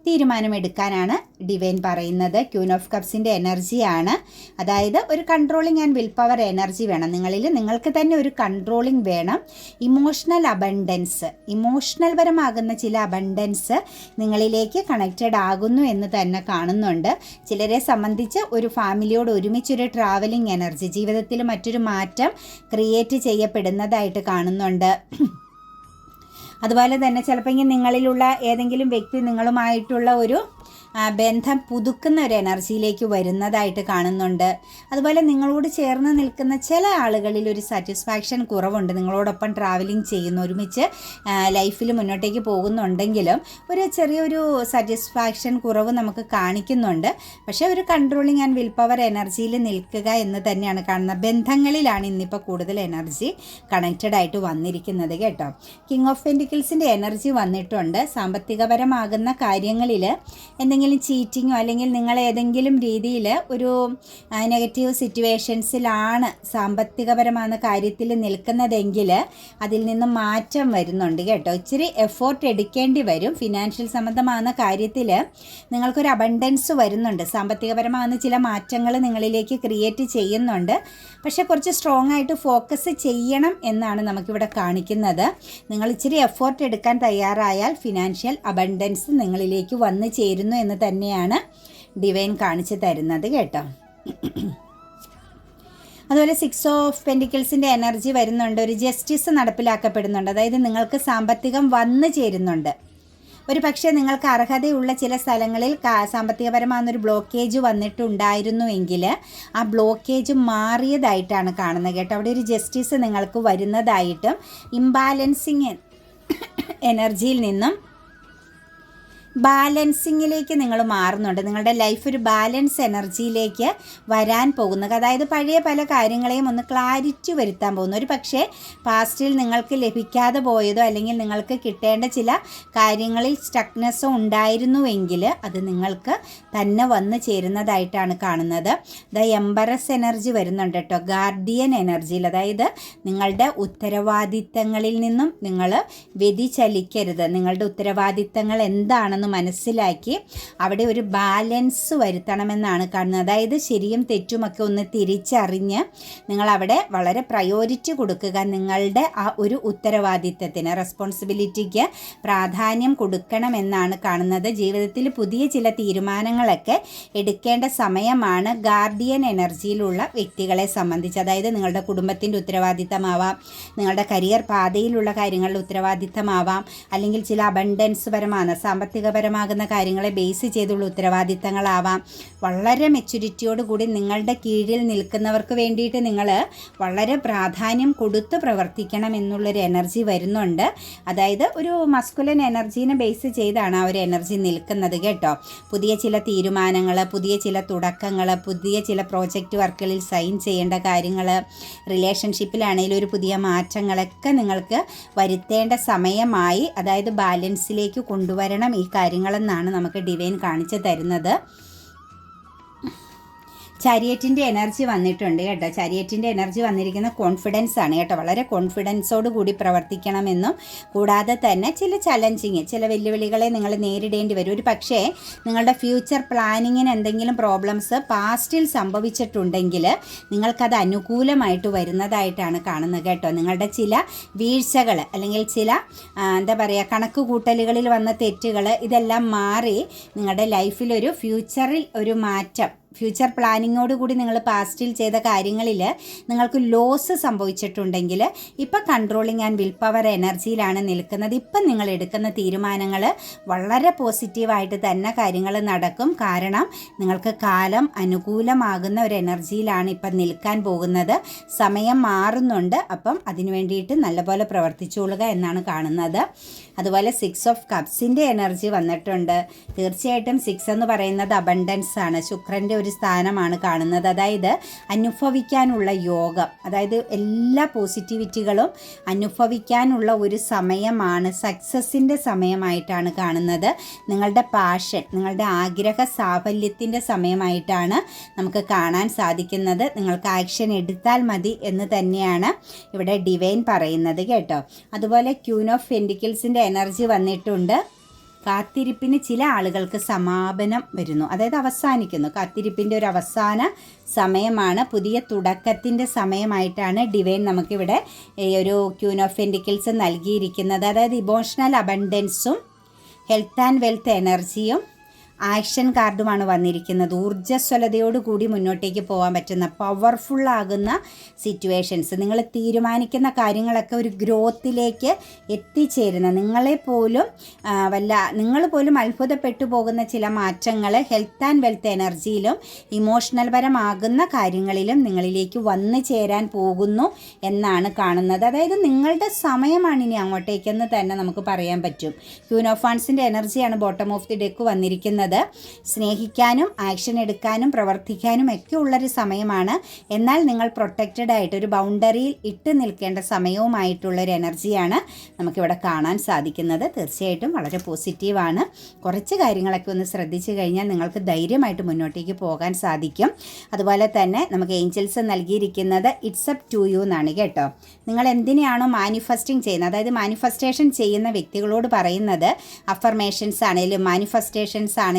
തീരുമാനമെടുക്കാനാണ് ഡിവൈൻ പറയുന്നത്. ക്യൂൻ ഓഫ് കപ്സിന്റെ എനർജിയാണ് അതായത് ഒരു controlling and will power energy വേണം. നിങ്ങളിൽ നിങ്ങൾക്ക് തന്നെ ഒരു കൺട്രോളിങ് വേണം. ഇമോഷണൽ അബണ്ടൻസ് ഇമോഷണൽ പരമാകുന്ന ചില അബണ്ടൻസ് നിങ്ങളിലേക്ക് കണക്റ്റഡ് ആകുന്നു എന്ന് തന്നെ കാണുന്നുണ്ട്. ചിലരെ സംബന്ധിച്ച് ഒരു ഫാമിലിയോട് ഒരുമിച്ചൊരു ട്രാവലിംഗ് എനർജി ജീവിതത്തിൽ മറ്റൊരു മാറ്റം ക്രിയേറ്റ് ചെയ്യപ്പെടുന്നതായിട്ട് കാണുന്നുണ്ട്. അതുപോലെ തന്നെ ചിലപ്പോൾ ഇങ്ങനെ നിങ്ങളിലുള്ള ഏതെങ്കിലും വ്യക്തി നിങ്ങളുമായിട്ടുള്ള ഒരു ബന്ധം പുതുക്കുന്ന ഒരു എനർജിയിലേക്ക് വരുന്നതായിട്ട് കാണുന്നുണ്ട്. അതുപോലെ നിങ്ങളോട് ചേർന്ന് നിൽക്കുന്ന ചില ആളുകളിൽ ഒരു സാറ്റിസ്ഫാക്ഷൻ കുറവുണ്ട്. നിങ്ങളോടൊപ്പം ട്രാവലിംഗ് ചെയ്യുന്നു ഒരുമിച്ച് ലൈഫിൽ മുന്നോട്ടേക്ക് പോകുന്നുണ്ടെങ്കിലും ഒരു ചെറിയൊരു സാറ്റിസ്ഫാക്ഷൻ കുറവ് നമുക്ക് കാണിക്കുന്നുണ്ട്. പക്ഷേ ഒരു കൺട്രോളിങ് ആൻഡ് വിൽ പവർ എനർജിയിൽ നിൽക്കുക എന്ന് തന്നെയാണ് കാണുന്നത് ബന്ധങ്ങളിലാണ് ഇന്നിപ്പോൾ കൂടുതൽ എനർജി കണക്റ്റഡ് ആയിട്ട് വന്നിരിക്കുന്നത് കേട്ടോ. കിങ് ഓഫ് പെന്റിക്കിൾസിന്റെ എനർജി വന്നിട്ടുണ്ട്. സാമ്പത്തികപരമാകുന്ന കാര്യങ്ങളിൽ എന്തെങ്കിലും എന്തെങ്കിലും ചീറ്റിങ്ങോ അല്ലെങ്കിൽ നിങ്ങൾ ഏതെങ്കിലും രീതിയിൽ ഒരു നെഗറ്റീവ് സിറ്റുവേഷൻസിലാണ് സാമ്പത്തികപരമായ കാര്യത്തിൽ നിൽക്കുന്നതെങ്കിൽ അതിൽ നിന്ന് മാറ്റം വരുന്നുണ്ട് കേട്ടോ. ഇച്ചിരി എഫോർട്ട് എടുക്കേണ്ടി വരും. ഫിനാൻഷ്യൽ സംബന്ധമായ കാര്യത്തിൽ നിങ്ങൾക്കൊരു അബണ്ടൻസ് വരുന്നുണ്ട്. സാമ്പത്തികപരമായ ചില മാറ്റങ്ങൾ നിങ്ങളിലേക്ക് ക്രിയേറ്റ് ചെയ്യുന്നുണ്ട്. പക്ഷേ കുറച്ച് സ്ട്രോങ് ആയിട്ട് ഫോക്കസ് ചെയ്യണം എന്നാണ് നമുക്കിവിടെ കാണിക്കുന്നത്. നിങ്ങൾ ഇച്ചിരി എഫോർട്ട് എടുക്കാൻ തയ്യാറായാൽ ഫിനാൻഷ്യൽ അബണ്ടൻസ് നിങ്ങളിലേക്ക് വന്നു ചേരുന്നു എന്ന് തന്നെയാണ് ഡിവൈൻ കാണിച്ചു തരുന്നത് കേട്ടോ. അതുപോലെ സിക്സ് ഓഫ് പെന്റിക്കിൾസിന്റെ എനർജി വരുന്നുണ്ട്. ഒരു ജസ്റ്റിസ് നടപ്പിലാക്കപ്പെടുന്നുണ്ട്. അതായത് നിങ്ങൾക്ക് സാമ്പത്തികം വന്നു ചേരുന്നുണ്ട്. ഒരു പക്ഷേ നിങ്ങൾക്ക് അർഹതയുള്ള ചില സ്ഥലങ്ങളിൽ സാമ്പത്തികപരമാകുന്നൊരു ബ്ലോക്കേജ് വന്നിട്ടുണ്ടായിരുന്നുവെങ്കിൽ ആ ബ്ലോക്കേജ് മാറിയതായിട്ടാണ് കാണുന്നത് കേട്ടോ. അവിടെ ഒരു ജസ്റ്റിസ് നിങ്ങൾക്ക് വരുന്നതായിട്ടും ഇംബാലൻസിങ് എനർജിയിൽ നിന്നും ബാലൻസിങ്ങിലേക്ക് നിങ്ങൾ മാറുന്നുണ്ട്. നിങ്ങളുടെ ലൈഫ് ഒരു ബാലൻസ് എനർജിയിലേക്ക് വരാൻ പോകുന്നത്. അതായത് പഴയ പല കാര്യങ്ങളെയും ഒന്ന് ക്ലാരിറ്റി വരുത്താൻ പോകുന്നു. ഒരു പക്ഷേ പാസ്റ്റിൽ നിങ്ങൾക്ക് ലഭിക്കാതെ പോയതോ അല്ലെങ്കിൽ നിങ്ങൾക്ക് കിട്ടേണ്ട ചില കാര്യങ്ങളിൽ സ്റ്റക്നെസ്സോ ഉണ്ടായിരുന്നുവെങ്കിൽ അത് നിങ്ങൾക്ക് തന്നെ വന്ന് ചേരുന്നതായിട്ടാണ് കാണുന്നത്. ദ എംബറസ് എനർജി വരുന്നുണ്ട് കേട്ടോ ഗാർഡിയൻ എനർജിയിൽ അതായത് നിങ്ങളുടെ ഉത്തരവാദിത്തങ്ങളിൽ നിന്നും നിങ്ങൾ വ്യതിചലിക്കരുത്. നിങ്ങളുടെ ഉത്തരവാദിത്തങ്ങൾ എന്താണെന്ന് മനസ്സിലാക്കി അവിടെ ഒരു ബാലൻസ് വരുത്തണമെന്നാണ് കാണുന്നത്. അതായത് ശരിയും തെറ്റുമൊക്കെ ഒന്ന് തിരിച്ചറിഞ്ഞ് നിങ്ങളവിടെ വളരെ പ്രയോറിറ്റി കൊടുക്കുക. നിങ്ങളുടെ ആ ഒരു ഉത്തരവാദിത്തത്തിന് റെസ്പോൺസിബിലിറ്റിക്ക് പ്രാധാന്യം കൊടുക്കണമെന്നാണ് കാണുന്നത്. ജീവിതത്തിൽ പുതിയ ചില തീരുമാനങ്ങളൊക്കെ എടുക്കേണ്ട സമയമാണ് ഗാർഡിയൻ എനർജിയിലുള്ള വ്യക്തികളെ സംബന്ധിച്ച്. അതായത് നിങ്ങളുടെ കുടുംബത്തിന്റെ ഉത്തരവാദിത്തമാവാം നിങ്ങളുടെ കരിയർ പാതയിലുള്ള കാര്യങ്ങളുടെ ഉത്തരവാദിത്തമാവാം അല്ലെങ്കിൽ ചില അബണ്ടൻസ് പരമാണ് സാമ്പത്തിക പരമാകുന്ന കാര്യങ്ങളെ ബേസ് ചെയ്തുള്ള ഉത്തരവാദിത്തങ്ങളാവാം. വളരെ മെച്യൂരിറ്റിയോട് കൂടി നിങ്ങളുടെ കീഴിൽ നിൽക്കുന്നവർക്ക് വേണ്ടിയിട്ട് നിങ്ങൾ വളരെ പ്രാധാന്യം കൊടുത്ത് പ്രവർത്തിക്കണം എന്നുള്ളൊരു എനർജി വരുന്നുണ്ട്. അതായത് ഒരു മസ്കുലൻ എനർജീനെ ബേസ് ചെയ്താണ് ആ ഒരു എനർജി നിൽക്കുന്നത് കേട്ടോ. പുതിയ ചില തീരുമാനങ്ങൾ പുതിയ ചില തുടക്കങ്ങൾ പുതിയ ചില പ്രോജക്റ്റ് വർക്കുകളിൽ സൈൻ ചെയ്യേണ്ട കാര്യങ്ങൾ റിലേഷൻഷിപ്പിലാണെങ്കിലും ഒരു പുതിയ മാറ്റങ്ങളൊക്കെ നിങ്ങൾക്ക് വരുത്തേണ്ട സമയമായി. അതായത് ബാലൻസിലേക്ക് കൊണ്ടുവരണം ഈ കാര്യങ്ങളെന്നാണ് നമുക്ക് ഡിവൈൻ കാണിച്ചു തരുന്നത്. ചരിയറ്റിന്റെ എനർജി വന്നിട്ടുണ്ട് കേട്ടോ. ചരിയറ്റിന്റെ എനർജി വന്നിരിക്കുന്ന കോൺഫിഡൻസ് ആണ് കേട്ടോ. വളരെ കോൺഫിഡൻസോട് കൂടി പ്രവർത്തിക്കണമെന്നും കൂടാതെ തന്നെ ചില ചലഞ്ചിങ് ചില വെല്ലുവിളികളെ നിങ്ങൾ നേരിടേണ്ടി വരും. ഒരു പക്ഷേ നിങ്ങളുടെ ഫ്യൂച്ചർ പ്ലാനിങ്ങിന് എന്തെങ്കിലും പ്രോബ്ലംസ് പാസ്റ്റിൽ സംഭവിച്ചിട്ടുണ്ടെങ്കിൽ നിങ്ങൾക്കത് അനുകൂലമായിട്ട് വരുന്നതായിട്ടാണ് കാണുന്നത് കേട്ടോ. നിങ്ങളുടെ ചില വീഴ്ചകൾ അല്ലെങ്കിൽ ചില എന്താ പറയുക കണക്ക് കൂട്ടലുകളിൽ വന്ന തെറ്റുകൾ ഇതെല്ലാം മാറി നിങ്ങളുടെ ലൈഫിലൊരു ഫ്യൂച്ചറിൽ ഒരു മാറ്റം ഫ്യൂച്ചർ പ്ലാനിങ്ങോട് കൂടി നിങ്ങൾ പാസ്റ്റിൽ ചെയ്ത കാര്യങ്ങളിൽ നിങ്ങൾക്ക് ലോസ് സംഭവിച്ചിട്ടുണ്ടെങ്കിൽ ഇപ്പം കൺട്രോളിങ് ആൻഡ് വിൽ പവർ എനർജിയിലാണ് നിൽക്കുന്നത്. ഇപ്പം നിങ്ങൾ എടുക്കുന്ന തീരുമാനങ്ങൾ വളരെ പോസിറ്റീവായിട്ട് തന്നെ കാര്യങ്ങൾ നടക്കും. കാരണം നിങ്ങൾക്ക് കാലം അനുകൂലമാകുന്ന ഒരു എനർജിയിലാണ് ഇപ്പം നിൽക്കാൻ പോകുന്നത്. സമയം മാറുന്നുണ്ട്. അപ്പം അതിനു വേണ്ടിയിട്ട് നല്ലപോലെ പ്രവർത്തിച്ചുകൊള്ളുക എന്നാണ് കാണുന്നത്. അതുപോലെ സിക്സ് ഓഫ് കപ്സിന്റെ എനർജി വന്നിട്ടുണ്ട്. തീർച്ചയായിട്ടും സിക്സ് എന്ന് പറയുന്നത് അബണ്ടൻസ് ആണ്. ശുക്രന്റെ ഒരു സ്ഥാനമാണ് കാണുന്നത്. അതായത് അനുഭവിക്കാനുള്ള യോഗം. അതായത് എല്ലാ പോസിറ്റിവിറ്റികളും അനുഭവിക്കാനുള്ള ഒരു സമയമാണ് സക്സസിന്റെ സമയമായിട്ടാണ് കാണുന്നത്. നിങ്ങളുടെ പാഷൻ നിങ്ങളുടെ ആഗ്രഹ സാഫല്യത്തിന്റെ സമയമായിട്ടാണ് നമുക്ക് കാണാൻ സാധിക്കുന്നത്. നിങ്ങൾക്ക് ആക്ഷൻ എടുത്താൽ മതി എന്ന് തന്നെയാണ് ഇവിടെ ഡിവൈൻ പറയുന്നത് കേട്ടോ. അതുപോലെ ക്യൂൻ ഓഫ് ഫെൻഡിക്കിൾസിന്റെ എനർജി വന്നിട്ടുണ്ട്. കാത്തിരിപ്പിന് ചില ആളുകൾക്ക് സമാപനം വരുന്നു. അതായത് അവസാനിക്കുന്നു. കാത്തിരിപ്പിന്റെ ഒരു അവസാന സമയമാണ്. പുതിയ തുടക്കത്തിന്റെ സമയമായിട്ടാണ് ഡിവൈൻ നമുക്കിവിടെ ഈ ഒരു ക്യൂൻ ഓഫ് എൻഡിക്കിൾസ് നൽകിയിരിക്കുന്നത്. അതായത് ഇമോഷണൽ അബണ്ടൻസും ഹെൽത്ത് ആൻഡ് വെൽത്ത് എനർജിയും ആക്ഷൻ കാർഡുമാണ് വന്നിരിക്കുന്നത്. ഊർജസ്വലതയോടുകൂടി മുന്നോട്ടേക്ക് പോകാൻ പറ്റുന്ന പവർഫുൾ ആകുന്ന സിറ്റുവേഷൻസ് നിങ്ങൾ തീരുമാനിക്കുന്ന കാര്യങ്ങളൊക്കെ ഒരു ഗ്രോത്തിലേക്ക് എത്തിച്ചേരുന്ന നിങ്ങളെ പോലും വല്ല നിങ്ങൾ പോലും അത്ഭുതപ്പെട്ടു പോകുന്ന ചില മാറ്റങ്ങൾ ഹെൽത്ത് ആൻഡ് വെൽത്ത് എനർജിയിലും ഇമോഷണൽ പരമാകുന്ന കാര്യങ്ങളിലും നിങ്ങളിലേക്ക് വന്നു ചേരാൻ പോകുന്നു എന്നാണ് കാണുന്നത്. അതായത് നിങ്ങളുടെ സമയമാണ് ഇനി അങ്ങോട്ടേക്കെന്ന് തന്നെ നമുക്ക് പറയാൻ പറ്റും. ക്യൂനോഫാൻസിന്റെ എനർജിയാണ് ബോട്ടം ഓഫ് ദി ഡെക്ക് വന്നിരിക്കുന്നത്. സ്നേഹിക്കാനും ആക്ഷൻ എടുക്കാനും പ്രവർത്തിക്കാനും ഒക്കെ ഉള്ളൊരു സമയമാണ്. എന്നാൽ നിങ്ങൾ പ്രൊട്ടക്റ്റഡ് ആയിട്ട് ഒരു ബൗണ്ടറിയിൽ ഇട്ട് നിൽക്കേണ്ട സമയവുമായിട്ടുള്ളൊരു എനർജിയാണ് നമുക്കിവിടെ കാണാൻ സാധിക്കുന്നത്. തീർച്ചയായിട്ടും വളരെ പോസിറ്റീവാണ് കുറച്ച് കാര്യങ്ങളൊക്കെ ഒന്ന് ശ്രദ്ധിച്ചു കഴിഞ്ഞാൽ നിങ്ങൾക്ക് ധൈര്യമായിട്ട് മുന്നോട്ടേക്ക് പോകാൻ സാധിക്കും. അതുപോലെ തന്നെ നമുക്ക് ഏഞ്ചൽസ് നൽകിയിരിക്കുന്നത് ഇറ്റ്സ് അപ്പ് ടു യു എന്നാണ് കേട്ടോ. നിങ്ങൾ എന്തിനെയാണോ മാനിഫെസ്റ്റിംഗ് ചെയ്യുന്നത് അതായത് മാനിഫെസ്റ്റേഷൻ ചെയ്യുന്ന വ്യക്തികളോട് പറയുന്നത് അഫർമേഷൻസ് ആണെങ്കിലും മാനിഫെസ്റ്റേഷൻസ് ആണെങ്കിലും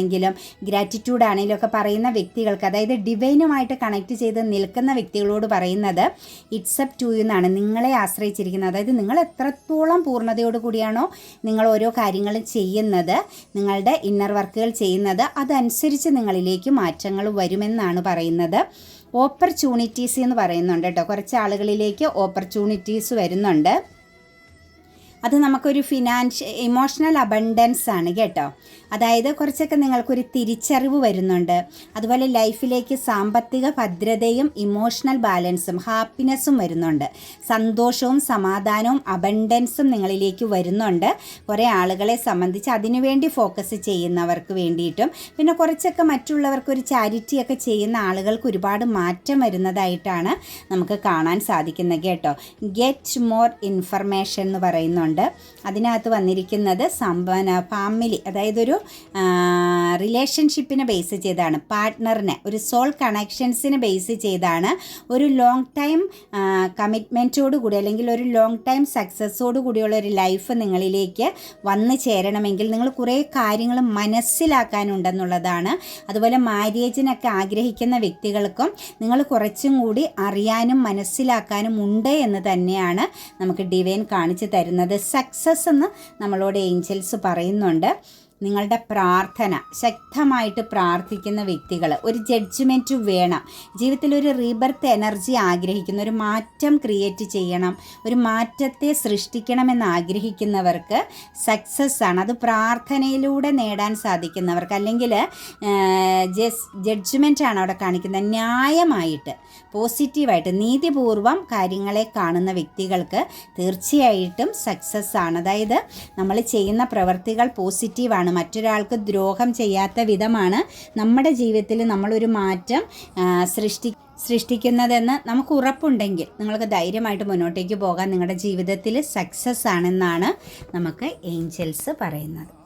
ഗ്രാറ്റിറ്റ്യൂഡ് ആണെങ്കിലും ഒക്കെ പറയുന്ന വ്യക്തികൾക്ക് അതായത് ഡിവൈനുമായിട്ട് കണക്ട് ചെയ്ത് നിൽക്കുന്ന വ്യക്തികളോട് പറയുന്നത് ഇറ്റ്സ് അപ്പ് ടു എന്നാണ്. നിങ്ങളെ ആശ്രയിച്ചിരിക്കുന്നത്. അതായത് നിങ്ങൾ എത്രത്തോളം പൂർണതയോട് കൂടിയാണോ നിങ്ങൾ ഓരോ കാര്യങ്ങളും ചെയ്യുന്നത് നിങ്ങളുടെ ഇന്നർ വർക്കുകൾ ചെയ്യുന്നത് അതനുസരിച്ച് നിങ്ങളിലേക്ക് മാറ്റങ്ങൾ വരുമെന്നാണ് പറയുന്നത്. ഓപ്പർച്യൂണിറ്റീസ് എന്ന് പറയുന്നുണ്ട് കേട്ടോ. കുറച്ച് ആളുകളിലേക്ക് ഓപ്പർച്യൂണിറ്റീസ് വരുന്നുണ്ട്. അത് നമുക്കൊരു ഫിനാൻഷ്യ ഇമോഷണൽ അബണ്ടൻസ് ആണ് കേട്ടോ. അതായത് കുറച്ചൊക്കെ നിങ്ങൾക്കൊരു തിരിച്ചറിവ് വരുന്നുണ്ട്. അതുപോലെ ലൈഫിലേക്ക് സാമ്പത്തിക ഭദ്രതയും ഇമോഷണൽ ബാലൻസും ഹാപ്പിനെസ്സും വരുന്നുണ്ട്. സന്തോഷവും സമാധാനവും അബണ്ടൻസും നിങ്ങളിലേക്ക് വരുന്നുണ്ട്. കുറേ ആളുകളെ സംബന്ധിച്ച് അതിനുവേണ്ടി ഫോക്കസ് ചെയ്യുന്നവർക്ക് വേണ്ടിയിട്ടും പിന്നെ കുറച്ചൊക്കെ മറ്റുള്ളവർക്ക് ഒരു ചാരിറ്റിയൊക്കെ ചെയ്യുന്ന ആളുകൾക്ക് ഒരുപാട് മാറ്റം വരുന്നതായിട്ടാണ് നമുക്ക് കാണാൻ സാധിക്കുന്നത് കേട്ടോ. ഗെറ്റ് മോർ ഇൻഫർമേഷൻ എന്ന് പറയുന്നുണ്ട്. അതിനകത്ത് വന്നിരിക്കുന്നത് സമ്പന്ന ഫാമിലി അതായത് ഒരു റിലേഷൻഷിപ്പിനെ ബേസ് ചെയ്താണ് പാർട്ട്ണറിനെ ഒരു സോൾ കണക്ഷൻസിനെ ബേസ് ചെയ്താണ്. ഒരു ലോങ് ടൈം കമ്മിറ്റ്മെന്റോട് കൂടി അല്ലെങ്കിൽ ഒരു ലോങ് ടൈം സക്സസ്സോട് കൂടിയുള്ള ഒരു ലൈഫ് നിങ്ങളിലേക്ക് വന്നു ചേരണമെങ്കിൽ നിങ്ങൾ കുറേ കാര്യങ്ങൾ മനസ്സിലാക്കാനുണ്ടെന്നുള്ളതാണ്. അതുപോലെ മാര്യേജിനൊക്കെ ആഗ്രഹിക്കുന്ന വ്യക്തികൾക്കും നിങ്ങൾ കുറച്ചും കൂടി അറിയാനും മനസ്സിലാക്കാനും ഉണ്ട് എന്ന് തന്നെയാണ് നമുക്ക് ഡിവൈൻ കാണിച്ചു തരുന്നത്. സക്സസ് എന്ന് നമ്മളോട് ഏഞ്ചൽസ് പറയുന്നുണ്ട്. നിങ്ങളുടെ പ്രാർത്ഥന ശക്തമായിട്ട് പ്രാർത്ഥിക്കുന്ന വ്യക്തികൾ ഒരു ജഡ്ജ്മെന്റ് വേണം. ജീവിതത്തിൽ ഒരു റീബർത്ത് എനർജി ആഗ്രഹിക്കുന്ന ഒരു മാറ്റം ക്രിയേറ്റ് ചെയ്യണം ഒരു മാറ്റത്തെ സൃഷ്ടിക്കണമെന്ന് ആഗ്രഹിക്കുന്നവർക്ക് സക്സസ് ആണ്. അത് പ്രാർത്ഥനയിലൂടെ നേടാൻ സാധിക്കുന്നവർക്ക് അല്ലെങ്കിൽ ജഡ്ജ്മെന്റ് ആണ് അവിടെ കാണിക്കുന്നത്. ന്യായമായിട്ട് പോസിറ്റീവായിട്ട് നീതിപൂർവം കാര്യങ്ങളെ കാണുന്ന വ്യക്തികൾക്ക് തീർച്ചയായിട്ടും സക്സസ് ആണ്. അതായത് നമ്മൾ ചെയ്യുന്ന പ്രവൃത്തികൾ പോസിറ്റീവാണ് മറ്റൊരാൾക്ക് ദ്രോഹം ചെയ്യാത്ത വിധമാണ് നമ്മുടെ ജീവിതത്തിൽ നമ്മളൊരു മാറ്റം സൃഷ്ടി സൃഷ്ടിക്കുന്നതെന്ന് നമുക്ക് ഉറപ്പുണ്ടെങ്കിൽ നിങ്ങൾക്ക് ധൈര്യമായിട്ട് മുന്നോട്ടേക്ക് പോകാൻ നിങ്ങളുടെ ജീവിതത്തിൽ സക്സസ് ആണെന്നാണ് നമുക്ക് ഏഞ്ചൽസ് പറയുന്നത്.